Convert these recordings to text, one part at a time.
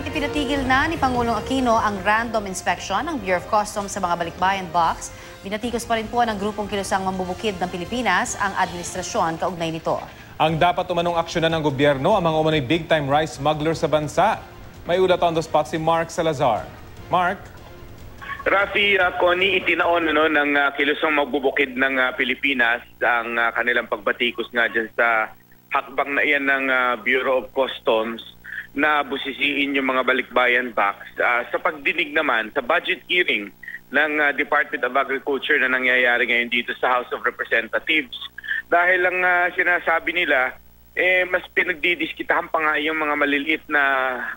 Kahit ipinatigil na ni Pangulong Aquino ang random inspection ng Bureau of Customs sa mga balikbayan box, binatikos pa rin po ng grupong kilusang mambubukid ng Pilipinas ang administrasyon kaugnay nito. Ang dapat umanong aksyonan ng gobyerno ang mga umano'y big-time rice smuggler sa bansa. May ulat on the spot si Mark Salazar. Mark? Rafi, uh, Connie, itinaon ano, ng uh, kilusang magbubukid ng uh, Pilipinas ang uh, kanilang pagbatikos nga dyan sa hakbang na iyan ng uh, Bureau of Customs na busisiin yung mga balikbayan box. Uh, sa pagdinig naman, sa budget hearing ng uh, Department of Agriculture na nangyayari ngayon dito sa House of Representatives, dahil lang uh, sinasabi nila, eh, mas pinagdidiskitahan pa nga yung mga maliliit na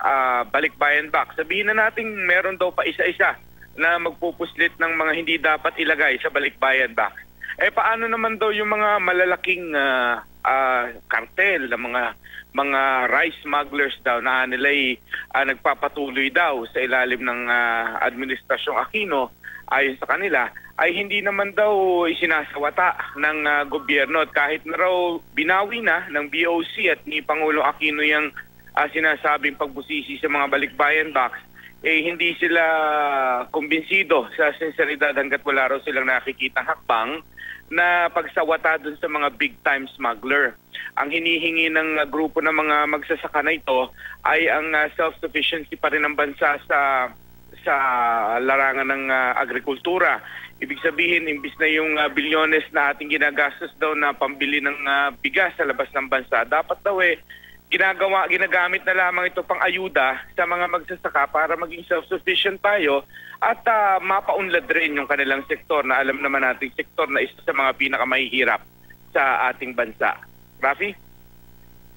uh, balikbayan box. Sabihin na natin meron daw pa isa-isa na magpupuslit ng mga hindi dapat ilagay sa balikbayan box. Eh paano naman daw yung mga malalaking uh, uh, kartel ng mga mga rice smugglers daw na nila'y uh, nagpapatuloy daw sa ilalim ng uh, administrasyong Aquino. Ayon sa kanila ay hindi naman daw isinasawata ng uh, gobyerno at kahit na raw binawi na ng BOC at ni Pangulo Aquino yung uh, sinasabing pagbusisi sa mga balikbayan box eh hindi sila kumbinsido sa sinseridad hanggat wala raw silang nakikita hakbang na pagsawata dun sa mga big time smuggler. Ang hinihingi ng grupo ng mga magsasaka na ito ay ang uh, self-sufficiency pa rin ng bansa sa sa larangan ng uh, agrikultura. Ibig sabihin, imbis na yung uh, bilyones na ating ginagastos daw na pambili ng uh, bigas sa labas ng bansa, dapat daw eh ginagawa, ginagamit na lamang ito pang ayuda sa mga magsasaka para maging self-sufficient tayo at uh, mapaunlad rin yung kanilang sektor na alam naman nating sektor na isa sa mga pinakamahihirap sa ating bansa. Rafi?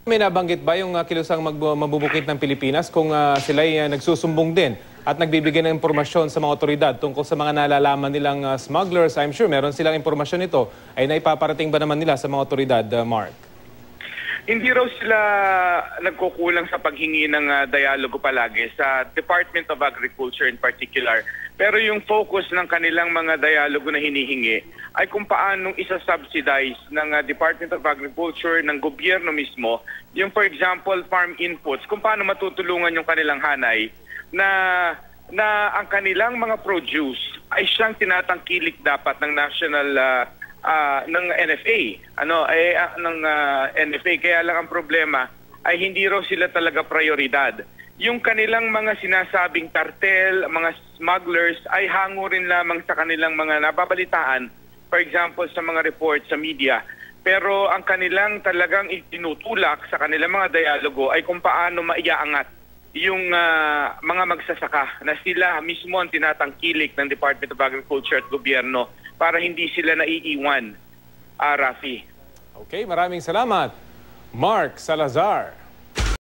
May nabanggit ba yung uh, kilusang mabubukit ng Pilipinas kung uh, sila'y uh, nagsusumbong din at nagbibigay ng impormasyon sa mga otoridad tungkol sa mga nalalaman nilang uh, smugglers? I'm sure meron silang impormasyon ito. Ay naipaparating ba naman nila sa mga otoridad, uh, Mark? Hindi raw sila nagkukulang sa paghingi ng uh, dialogo palagi sa Department of Agriculture in particular. Pero yung focus ng kanilang mga dialogo na hinihingi ay kung paanong isa-subsidize ng uh, Department of Agriculture, ng gobyerno mismo, yung for example farm inputs, kung paano matutulungan yung kanilang hanay na na ang kanilang mga produce ay siyang tinatangkilik dapat ng National uh, uh, ng NFA, ano eh uh, ng uh, NFA kaya lang ang problema ay hindi raw sila talaga prioridad. Yung kanilang mga sinasabing kartel, mga smugglers ay hango rin lamang sa kanilang mga nababalitaan, for example sa mga reports sa media. Pero ang kanilang talagang itinutulak sa kanilang mga dialogo ay kung paano maiaangat yung uh, mga magsasaka na sila mismo ang tinatangkilik ng Department of Agriculture at gobyerno para hindi sila naiiwan, uh, Rafi. Okay, maraming salamat. Mark Salazar.